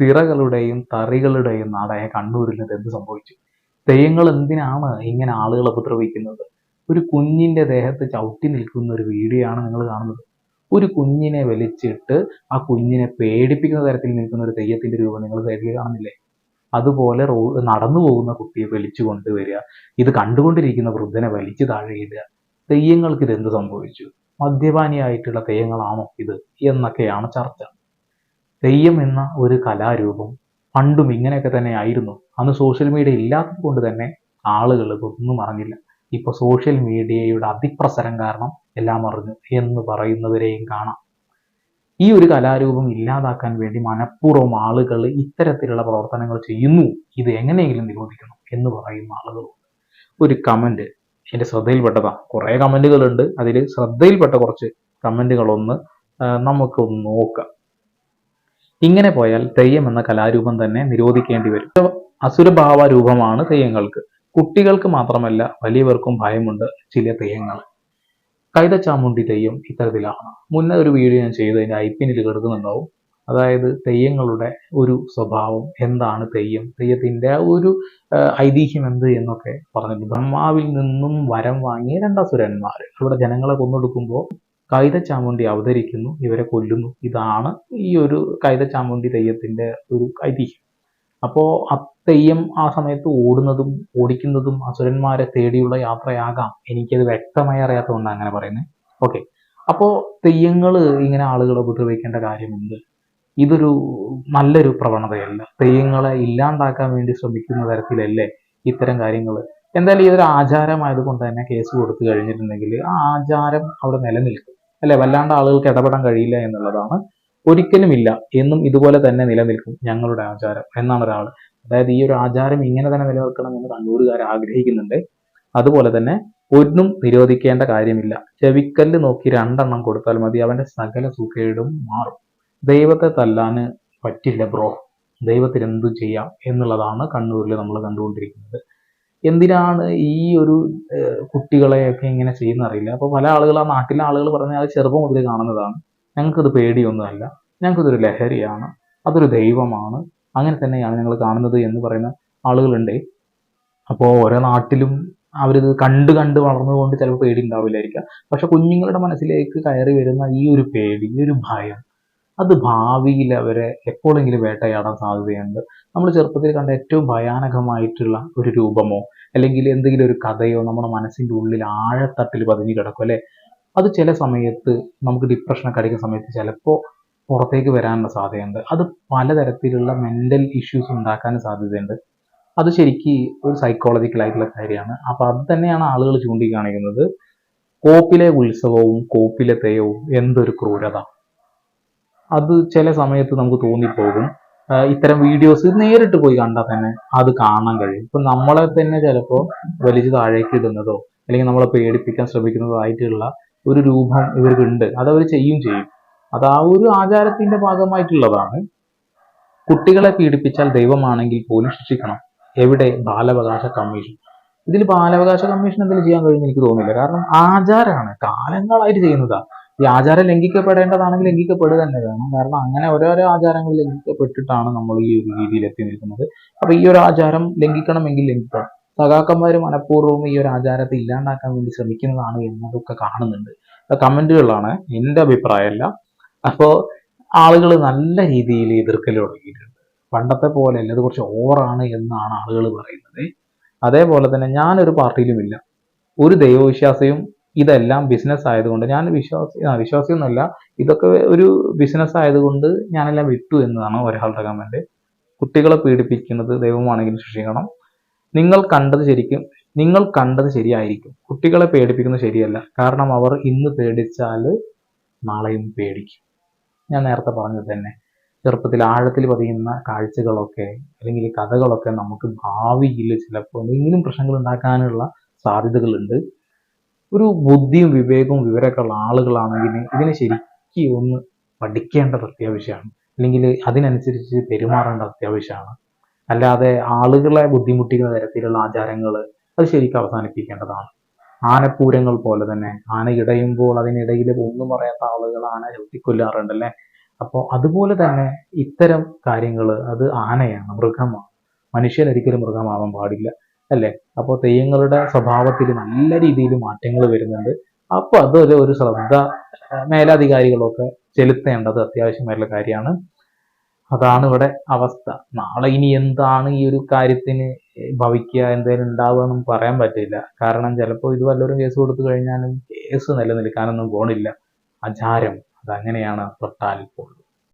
തിറകളുടെയും തറികളുടെയും നാടായ കണ്ണൂരിൽ ഇത് എന്ത് സംഭവിച്ചു? തെയ്യങ്ങൾ എന്തിനാണ് ഇങ്ങനെ ആളുകളെ ഉപദ്രവിക്കുന്നത്? ഒരു കുഞ്ഞിന്റെ ദേഹത്ത് ചവിട്ടി നിൽക്കുന്ന ഒരു വീഡിയോ ആണ് നിങ്ങൾ കാണുന്നത്. ഒരു കുഞ്ഞിനെ വലിച്ചിട്ട് ആ കുഞ്ഞിനെ പേടിപ്പിക്കുന്ന തരത്തിൽ നിൽക്കുന്ന ഒരു തെയ്യത്തിന്റെ രൂപം നിങ്ങൾ സൈഡിൽ കാണുന്നില്ലേ? അതുപോലെ റോ നടന്നു പോകുന്ന കുട്ടിയെ വലിച്ചു കൊണ്ടുവരിക. ഇത് കണ്ടുകൊണ്ടിരിക്കുന്ന വൃദ്ധനെ വലിച്ചു താഴെ ഇടുക. തെയ്യങ്ങൾക്ക് ഇത് എന്ത് സംഭവിച്ചു? മദ്യപാനിയായിട്ടുള്ള തെയ്യങ്ങളാണോ ഇത്? എന്നൊക്കെയാണ് ചർച്ച. തെയ്യം എന്ന ഒരു കലാരൂപം പണ്ടും ഇങ്ങനെയൊക്കെ തന്നെ ആയിരുന്നു അന്ന് സോഷ്യൽ മീഡിയ ഇല്ലാത്തത് കൊണ്ട് തന്നെ ആളുകൾ ഇതൊന്നും അറിഞ്ഞില്ല. ഇപ്പൊ സോഷ്യൽ മീഡിയയുടെ അതിപ്രസരം കാരണം എല്ലാം അറിഞ്ഞു എന്ന് പറയുന്നവരെയും കാണാം. ഈ ഒരു കലാരൂപം ഇല്ലാതാക്കാൻ വേണ്ടി മനഃപൂർവം ആളുകൾ ഇത്തരത്തിലുള്ള പ്രവർത്തനങ്ങൾ ചെയ്യുന്നു. ഇത് എങ്ങനെയെങ്കിലും നിരോധിക്കണം എന്ന് പറയുന്ന ആളുകളുണ്ട്. ഒരു കമന്റ് എന്റെ ശ്രദ്ധയിൽപ്പെട്ടതാണ് കുറെ കമന്റുകളുണ്ട് അതിൽ ശ്രദ്ധയിൽപ്പെട്ട കുറച്ച് കമന്റുകളൊന്ന് നമുക്കൊന്ന് നോക്കാം. ഇങ്ങനെ പോയാൽ തെയ്യം എന്ന കലാരൂപം തന്നെ നിരോധിക്കേണ്ടി വരും. അസുരഭാവ രൂപമാണ് തെയ്യങ്ങൾക്ക്. കുട്ടികൾക്ക് മാത്രമല്ല വലിയവർക്കും ഭയമുണ്ട് ചില തെയ്യങ്ങൾ കൈതച്ചാമുണ്ടി തെയ്യം ഇത്തരത്തിലാണ്. മുന്നേ ഒരു വീഡിയോ ഞാൻ ചെയ്തതിന്റെ ഐ പിന്നിൽ കിടക്കുന്നുണ്ടാവും. അതായത് തെയ്യങ്ങളുടെ ഒരു സ്വഭാവം എന്താണ് തെയ്യം? തെയ്യത്തിന്റെ ഒരു ഐതിഹ്യം എന്ത് എന്നൊക്കെ പറഞ്ഞിട്ട് ബ്രഹ്മാവിൽ നിന്നും വരം വാങ്ങിയ രണ്ടസുരന്മാർ. ഇവിടെ ജനങ്ങളെ കൊന്നൊടുക്കുമ്പോൾ കൈതച്ചാമുണ്ടി അവതരിക്കുന്നു ഇവരെ കൊല്ലുന്നു. ഇതാണ് ഈ ഒരു കൈത ചാമുണ്ടി തെയ്യത്തിന്റെ ഒരു ഐതിഹ്യം. അപ്പോൾ ആ തെയ്യം ആ സമയത്ത് ഓടുന്നതും ഓടിക്കുന്നതും അസുരന്മാരെ തേടിയുള്ള യാത്രയാകാം. എനിക്കത് വ്യക്തമായി അറിയാത്തതുകൊണ്ട് അങ്ങനെ പറയുന്നത്. ഓക്കെ. അപ്പോൾ തെയ്യങ്ങൾ ഇങ്ങനെ ആളുകളെ ഉപദ്രവിക്കേണ്ട കാര്യമുണ്ട്. ഇതൊരു നല്ലൊരു പ്രവണതയല്ല. തെയ്യങ്ങളെ ഇല്ലാണ്ടാക്കാൻ വേണ്ടി ശ്രമിക്കുന്ന തരത്തിലല്ലേ ഇത്തരം കാര്യങ്ങൾ എന്തായാലും ഇതൊരു ആചാരമായത് കൊണ്ട് തന്നെ കേസ് കൊടുത്തു കഴിഞ്ഞിട്ടുണ്ടെങ്കിൽ ആ ആചാരം അവിടെ നിലനിൽക്കും. അല്ലെ? വല്ലാണ്ട് ആളുകൾക്ക് ഇടപെടാൻ കഴിയില്ല എന്നുള്ളതാണ്. ഒരിക്കലും ഇല്ല എന്നും ഇതുപോലെ തന്നെ നിലനിൽക്കും ഞങ്ങളുടെ ആചാരം എന്നാണ് ഒരാൾ. അതായത് ഈ ഒരു ആചാരം ഇങ്ങനെ തന്നെ നിലനിൽക്കണം എന്ന് കണ്ണൂരുകാർ ആഗ്രഹിക്കുന്നുണ്ട്. അതുപോലെ തന്നെ ഒന്നും നിരോധിക്കേണ്ട കാര്യമില്ല. ചെവിക്കല്ല് നോക്കി രണ്ടെണ്ണം കൊടുത്താൽ മതി. അവന്റെ സകല സുഖേടും മാറും. ദൈവത്തെ തല്ലാന് പറ്റില്ല ബ്രോ. ദൈവത്തിന് എന്തു ചെയ്യാം എന്നുള്ളതാണ് കണ്ണൂരിൽ നമ്മൾ കണ്ടുകൊണ്ടിരിക്കുന്നത്. എന്തിനാണ് ഈ ഒരു കുട്ടികളെയൊക്കെ ഇങ്ങനെ ചെയ്യുന്ന അറിയില്ല. അപ്പോൾ പല ആളുകൾ ആ നാട്ടിലെ ആളുകൾ പറഞ്ഞാൽ അത് ചെറുപ്പം മുതൽ കാണുന്നതാണ്. ഞങ്ങൾക്കത് പേടിയൊന്നുമല്ല. ഞങ്ങൾക്കതൊരു ലഹരിയാണ്. അതൊരു ദൈവമാണ്. അങ്ങനെ തന്നെയാണ് ഞങ്ങൾ കാണുന്നത് എന്ന് പറയുന്ന ആളുകളുണ്ട്. അപ്പോൾ ഓരോ നാട്ടിലും അവരിത് കണ്ട് കണ്ട് വളർന്നതുകൊണ്ട് ചിലപ്പോൾ പേടി ഉണ്ടാവില്ലായിരിക്കാം. പക്ഷെ കുഞ്ഞുങ്ങളുടെ മനസ്സിലേക്ക് കയറി വരുന്ന ഈ ഒരു പേടി ഈ ഒരു ഭയം അത് ഭാവിയിൽ അവരെ എപ്പോഴെങ്കിലും വേട്ടയാടാൻ സാധ്യതയുണ്ട്. നമ്മൾ ചെറുപ്പത്തിൽ കണ്ട ഏറ്റവും ഭയാനകമായിട്ടുള്ള ഒരു രൂപമോ അല്ലെങ്കിൽ എന്തെങ്കിലും ഒരു കഥയോ നമ്മുടെ മനസ്സിന്റെ ഉള്ളിൽ ആഴത്തട്ടിൽ പതിഞ്ഞു കിടക്കും അല്ലെ? അത് ചില സമയത്ത് നമുക്ക് ഡിപ്രഷനൊക്കെ അടിക്കുന്ന സമയത്ത് ചിലപ്പോൾ പുറത്തേക്ക് വരാനുള്ള സാധ്യതയുണ്ട്. അത് പലതരത്തിലുള്ള മെന്റൽ ഇഷ്യൂസ് ഉണ്ടാക്കാൻ സാധ്യതയുണ്ട്. അത് ശരിക്ക് ഒരു സൈക്കോളജിക്കൽ ആയിട്ടുള്ള കാര്യമാണ്. അപ്പോൾ അത് തന്നെയാണ് ആളുകൾ ചൂണ്ടിക്കാണിക്കുന്നത്. കോപ്പിലെ ഉത്സവവും കോപ്പിലെ തെയ്യവും എന്തൊരു ക്രൂരത. അത് ചില സമയത്ത് നമുക്ക് തോന്നിപ്പോകും. ഇത്തരം വീഡിയോസ് നേരിട്ട് പോയി കണ്ടാൽ തന്നെ അത് കാണാൻ കഴിയും. ഇപ്പൊ നമ്മളെ തന്നെ ചിലപ്പോൾ വലിച്ചു താഴേക്ക് ഇടുന്നതോ അല്ലെങ്കിൽ നമ്മളെ പേടിപ്പിക്കാൻ ശ്രമിക്കുന്നതോ ആയിട്ടുള്ള ഒരു രൂപം ഇവർക്കുണ്ട്. അത് അവർ ചെയ്യും ചെയ്യും. അത് ആ ഒരു ആചാരത്തിന്റെ ഭാഗമായിട്ടുള്ളതാണ്. കുട്ടികളെ പീഡിപ്പിച്ചാൽ ദൈവമാണെങ്കിൽ പോലും ശിക്ഷിക്കണം. എവിടെ? ബാലാവകാശ കമ്മീഷൻ. ഇതിൽ ബാലാവകാശ കമ്മീഷൻ എന്തെങ്കിലും ചെയ്യാൻ കഴിയുമെന്ന് എനിക്ക് തോന്നുന്നില്ല. കാരണം ആചാരമാണ് കാലങ്ങളായിട്ട് ചെയ്യുന്നതാ. ഈ ആചാരം ലംഘിക്കപ്പെടേണ്ടതാണെങ്കിൽ ലംഘിക്കപ്പെടുക തന്നെ വേണം. കാരണം അങ്ങനെ ഓരോരോ ആചാരങ്ങൾ ലംഘിക്കപ്പെട്ടിട്ടാണ് നമ്മൾ ഈ ഒരു രീതിയിൽ എത്തി നിൽക്കുന്നത്. അപ്പൊ ഈ ഒരു ആചാരം ലംഘിക്കണമെങ്കിൽ ലംഘിക്കണം സഖാക്കന്മാർ മനഃപൂർവം ഈ ഒരു ആചാരത്തെ ഇല്ലാണ്ടാക്കാൻ വേണ്ടി ശ്രമിക്കുന്നതാണ് എന്നതൊക്കെ കാണുന്നുണ്ട്. കമന്റുകളാണ് എന്റെ അഭിപ്രായമല്ല. അപ്പോൾ ആളുകൾ നല്ല രീതിയിൽ എതിർക്കൽ തുടങ്ങിയിട്ടുണ്ട്. പണ്ടത്തെ പോലെ അല്ല ഇത് കുറച്ച് ഓവറാണ് എന്നാണ് ആളുകൾ പറയുന്നത്. അതേപോലെ തന്നെ ഞാനൊരു പാർട്ടിയിലുമില്ല. ഒരു ദൈവവിശ്വാസിയും ഇതെല്ലാം ബിസിനസ് ആയതുകൊണ്ട് ഞാൻ വിശ്വാസി ആ വിശ്വാസിയൊന്നുമല്ല. ഇതൊക്കെ ഒരു ബിസിനസ് ആയതുകൊണ്ട് ഞാനെല്ലാം വിട്ടു എന്നതാണ് ഒരാളുടെ കമന്റ് കുട്ടികളെ പീഡിപ്പിക്കുന്നത് ദൈവമാണെങ്കിലും ശിക്ഷിക്കണം നിങ്ങൾ കണ്ടത് ശരിക്കും നിങ്ങൾ കണ്ടത് ശരിയായിരിക്കും. കുട്ടികളെ പേടിപ്പിക്കുന്നത് ശരിയല്ല. കാരണം അവർ ഇന്ന് പേടിച്ചാൽ നാളെയും പേടിക്കും. ഞാൻ നേരത്തെ പറഞ്ഞത് തന്നെ. ചെറുപ്പത്തിൽ ആഴത്തിൽ പതിയുന്ന കാഴ്ചകളൊക്കെ അല്ലെങ്കിൽ കഥകളൊക്കെ നമുക്ക് ഭാവിയിൽ ചിലപ്പോൾ എന്തെങ്കിലും പ്രശ്നങ്ങൾ ഉണ്ടാക്കാനുള്ള സാധ്യതകളുണ്ട്. ഒരു ബുദ്ധിയും വിവേകവും വിവരമൊക്കെ ഉള്ള ആളുകളാണെങ്കിൽ ഇതിനെ ശരിക്കും ഒന്ന് പഠിക്കേണ്ടത് അത്യാവശ്യമാണ്. അല്ലെങ്കിൽ അതിനനുസരിച്ച് പെരുമാറേണ്ടത് അത്യാവശ്യമാണ്. അല്ലാതെ ആളുകളെ ബുദ്ധിമുട്ടിക്കുന്ന തരത്തിലുള്ള ആചാരങ്ങൾ അത് ശരിക്കും അവസാനിപ്പിക്കേണ്ടതാണ്. ആനപ്പൂരങ്ങൾ പോലെ തന്നെ ആന ഇടയുമ്പോൾ അതിനിടയിൽ ഒന്നും പറയാത്ത ആളുകൾ ആന ചവിട്ടിക്കൊല്ലാറുണ്ടല്ലേ അപ്പോൾ അതുപോലെ തന്നെ ഇത്തരം കാര്യങ്ങൾ അത് ആനയാണ് മൃഗമാണ്. മനുഷ്യൻ ഒരിക്കലും മൃഗമാവാൻ പാടില്ല. അല്ലേ? അപ്പോൾ തെയ്യങ്ങളുടെ സ്വഭാവത്തിൽ നല്ല രീതിയിൽ മാറ്റങ്ങൾ വരുന്നുണ്ട്. അപ്പോൾ അതൊരു ഒരു ശ്രദ്ധ മേലാധികാരികളൊക്കെ ചെലുത്തേണ്ടത് അത്യാവശ്യമായിട്ടുള്ള കാര്യമാണ്. അതാണ് ഇവിടെ അവസ്ഥ. നാളെ ഇനി എന്താണ് ഈ ഒരു കാര്യത്തിന് ഭവിക്കുക എന്തെങ്കിലും ഉണ്ടാവുക എന്നും പറയാൻ പറ്റില്ല. കാരണം ചിലപ്പോൾ ഇത് വല്ലവരും കേസ് കൊടുത്തു കഴിഞ്ഞാലും കേസ് നിലനിൽക്കാനൊന്നും പോണില്ല. ആചാരം അതങ്ങനെയാണ് തൊട്ടാൽ പൊള്ളും